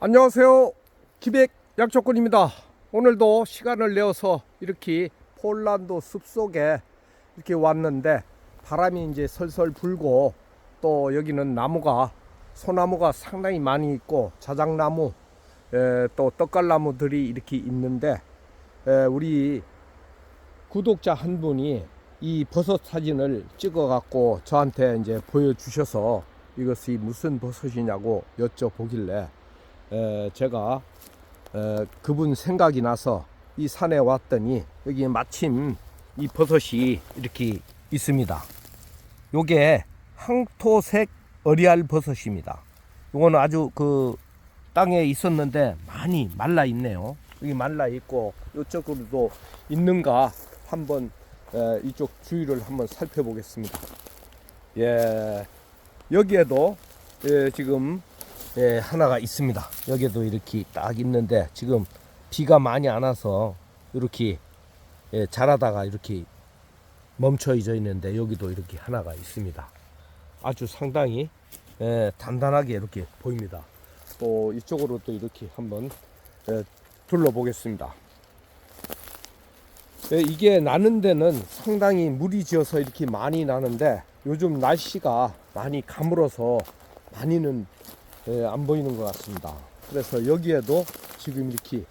안녕하세요. 기백 약초꾼입니다. 오늘도 시간을 내어서 이렇게 폴란드 숲속에 이렇게 왔는데 바람이 이제 설설 불고 또 여기는 나무가 소나무가 상당히 많이 있고 자작나무 에, 또 떡갈나무들이 이렇게 있는데 에, 우리 구독자 한 분이 이 버섯 사진을 찍어 갖고 저한테 이제 보여주셔서 이것이 무슨 버섯이냐고 여쭤보길래 에, 제가 에, 그분 생각이 나서 이 산에 왔더니 여기 마침 이 버섯이 이렇게 있습니다. 요게 황토색 어리알 버섯입니다. 요거는 아주 그 땅에 있었는데 많이 말라 있네요. 여기 말라 있고 이쪽으로도 있는가 한번 에, 이쪽 주위를 한번 살펴보겠습니다. 예, 여기에도 예, 지금 예, 하나가 있습니다. 여기도 이렇게 딱 있는데 지금 비가 많이 안 와서 이렇게 예, 자라다가 이렇게 멈춰져 있는데 여기도 이렇게 하나가 있습니다. 아주 상당히 예, 단단하게 이렇게 보입니다. 또 이쪽으로 또 이렇게 한번 예, 둘러보겠습니다. 예, 이게 나는 데는 상당히 물이 지어서 이렇게 많이 나는데 요즘 날씨가 많이 가물어서 많이는 예, 안 보이는 것 같습니다. 그래서 여기에도 지금 이렇게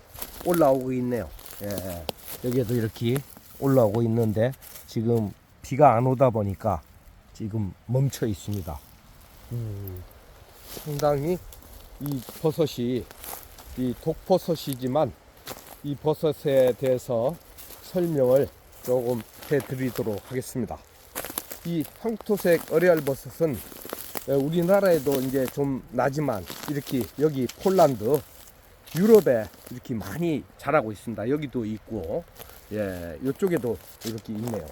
올라오고 있네요. 예, 여기에도 이렇게 올라오고 있는데 지금 비가 안 오다 보니까 지금 멈춰 있습니다. 음, 상당히 이 버섯이 이 독버섯이지만 이 버섯에 대해서 설명을 조금 해드리도록 하겠습니다. 이 황토색 어레알 버섯은 예, 우리나라에도 이제 좀 나지만 이렇게 여기 폴란드 유럽에 이렇게 많이 자라고 있습니다. 여기도 있고 예 이쪽에도 이렇게 있네요.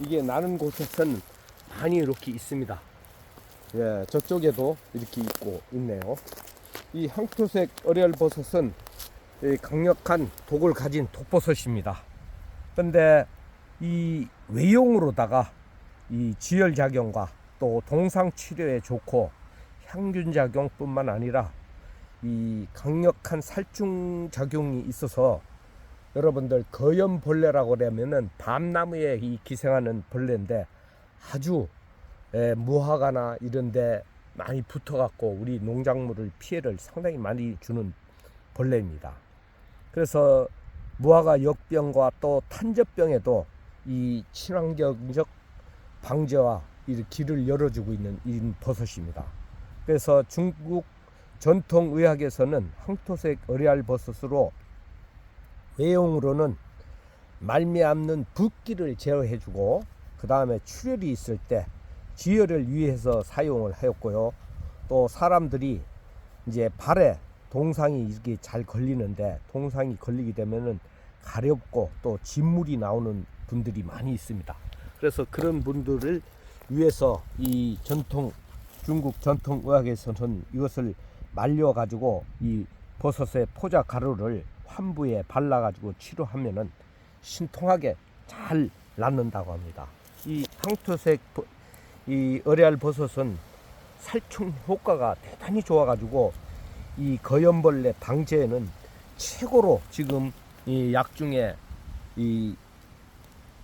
이게 나는 곳에서는 많이 이렇게 있습니다. 예 저쪽에도 이렇게 있고 있네요. 이 황토색 어레알 버섯은 이 강력한 독을 가진 독버섯입니다. 근데 이 외용으로다가 이 지혈 작용과 또 동상 치료에 좋고 향균 작용뿐만 아니라 이 강력한 살충 작용이 있어서 여러분들 거염벌레라고 그러면은 밤나무에 이 기생하는 벌레인데 아주 에, 무화과나 이런데 많이 붙어갖고 우리 농작물을 피해를 상당히 많이 주는 벌레입니다. 그래서 무화과 역병과 또 탄저병에도 이 친환경적 방제와 이 길을 열어주고 있는 이 버섯입니다. 그래서 중국 전통 의학에서는 황토색 어리알 버섯으로 외용으로는 말미암는 붓기를 제어해주고 그 다음에 출혈이 있을 때 지혈을 위해서 사용을 하였고요. 또 사람들이 이제 발에 동상이 이렇게 잘 걸리는데 동상이 걸리게 되면은 가렵고 또 진물이 나오는 분들이 많이 있습니다. 그래서 그런 분들을 위해서 이 전통 중국 전통 의학에서는 이것을 말려 가지고 이 버섯의 포자 가루를 환부에 발라 가지고 치료하면은 신통하게 잘 낫는다고 합니다. 이 황토색 버- 이 어레알 버섯은 살충 효과가 대단히 좋아 가지고 이 거염벌레 방제에는 최고로 지금 이 약 중에 이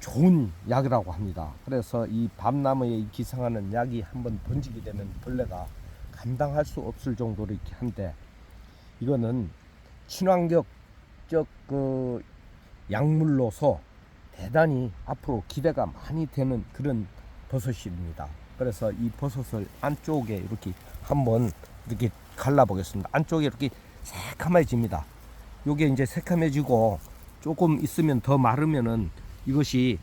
좋은 약이라고 합니다. 그래서 이 밤나무에 기생하는 약이 한번 번지게 되면 벌레가 감당할 수 없을 정도로 이렇게 한데 이거는 친환경적 그 약물로서 대단히 앞으로 기대가 많이 되는 그런 버섯입니다. 그래서 이 버섯을 안쪽에 이렇게 한번 이렇게 갈라 보겠습니다. 안쪽에 이렇게 새카매집니다. 요게 이제 새카매지고 조금 있으면 더 마르면은 이것이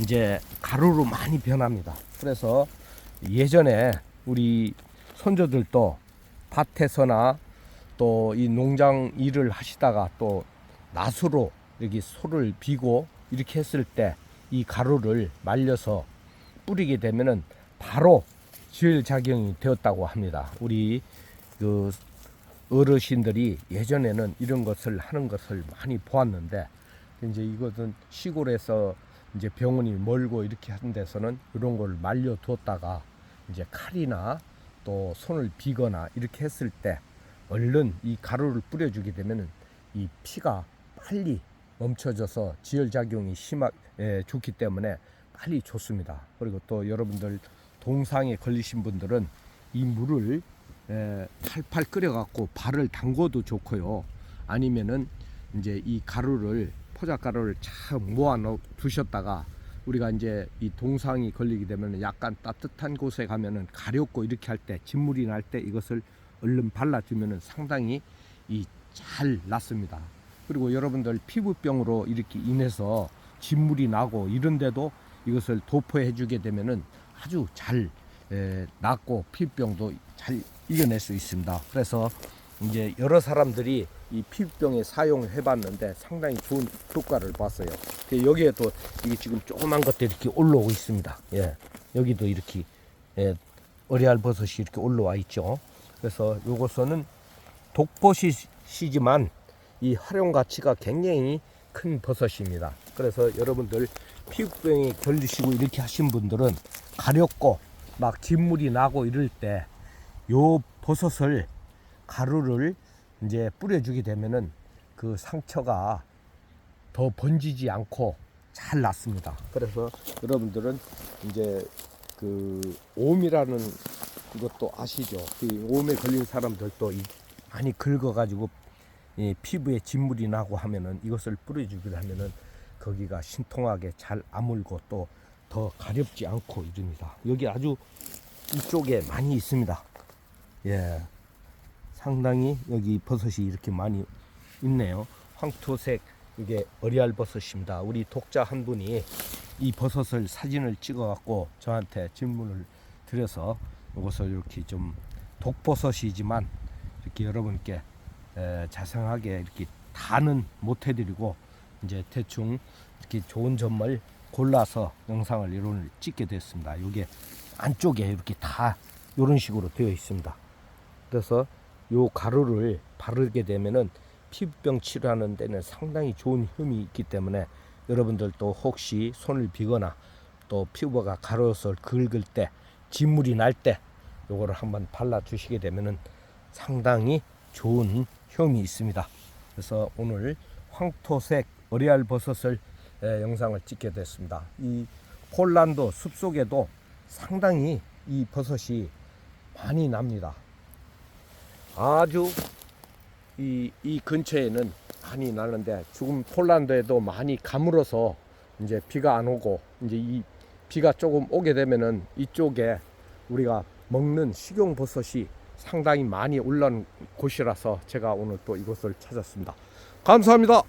이제 가루로 많이 변합니다. 그래서 예전에 우리 손자들도 밭에서나 또 이 농장 일을 하시다가 또 낫으로 여기 소를 비고 이렇게 했을 때 이 가루를 말려서 뿌리게 되면은 바로 지혈 작용이 되었다고 합니다. 우리 그 어르신들이 예전에는 이런 것을 하는 것을 많이 보았는데 이제 이것은 시골에서 이제 병원이 멀고 이렇게 하는 데서는 이런 걸 말려 두었다가 이제 칼이나 또 손을 비거나 이렇게 했을 때 얼른 이 가루를 뿌려주게 되면은 이 피가 빨리 멈춰져서 지혈작용이 심하 에, 좋기 때문에 빨리 좋습니다. 그리고 또 여러분들 동상에 걸리신 분들은 이 물을 에, 팔팔 끓여갖고 발을 담궈도 좋고요. 아니면은 이제 이 가루를 포자 가루를 참 모아 놓 두셨다가 우리가 이제 이 동상이 걸리게 되면 약간 따뜻한 곳에 가면은 가렵고 이렇게 할 때 진물이 날 때 이것을 얼른 발라주면은 상당히 이잘 낫습니다. 그리고 여러분들 피부병으로 이렇게 인해서 진물이 나고 이런데도 이것을 도포해 주게 되면은 아주 잘 에, 낫고 피부병도 잘 이겨낼 수 있습니다. 그래서 이제 여러 사람들이 이 피부병에 사용을 해봤는데 상당히 좋은 효과를 봤어요. 그 여기에 또 이게 지금 조그만 것들이 이렇게 올라오고 있습니다. 예, 여기도 이렇게 예, 어리알 버섯이 이렇게 올라와 있죠. 그래서 요것은 독버섯이지만 이 활용 가치가 굉장히 큰 버섯입니다. 그래서 여러분들 피부병에 걸리시고 이렇게 하신 분들은 가렵고 막 진물이 나고 이럴 때 요 버섯을 가루를 이제 뿌려주게 되면은 그 상처가 더 번지지 않고 잘 낫습니다. 그래서 여러분들은 이제 그 오음이라는 것도 아시죠? 그 오음에 걸린 사람들도 이 많이 긁어가지고 이 피부에 진물이 나고 하면은 이것을 뿌려주기로 하면은 거기가 신통하게 잘 아물고 또 더 가렵지 않고 이럽니다. 여기 아주 이쪽에 많이 있습니다. 예. 상당히 여기 버섯이 이렇게 많이 있네요. 황토색 이게 어리알 버섯입니다. 우리 독자 한 분이 이 버섯을 사진을 찍어 갖고 저한테 질문을 드려서 이것을 이렇게 좀 독버섯이지만 이렇게 여러분께 에, 자세하게 이렇게 다는 못 해드리고 이제 대충 이렇게 좋은 점을 골라서 영상을 이런 찍게 됐습니다. 이게 안쪽에 이렇게 다 이런 식으로 되어 있습니다. 그래서 요 가루를 바르게 되면은 피부병 치료하는 데는 상당히 좋은 힘이 있기 때문에 여러분들도 혹시 손을 비거나 또 피부가 가려서 긁을 때 진물이 날 때 요거를 한번 발라 주시게 되면은 상당히 좋은 효험이 있습니다. 그래서 오늘 황토색 어리알 버섯을 에, 영상을 찍게 됐습니다. 이 폴란드 숲속에도 상당히 이 버섯이 많이 납니다. 아주 이, 이 근처에는 많이 나는데 지금 폴란드에도 많이 가물어서 이제 비가 안 오고 이제 이 비가 조금 오게 되면은 이쪽에 우리가 먹는 식용 버섯이 상당히 많이 올라온 곳이라서 제가 오늘 또 이곳을 찾았습니다. 감사합니다.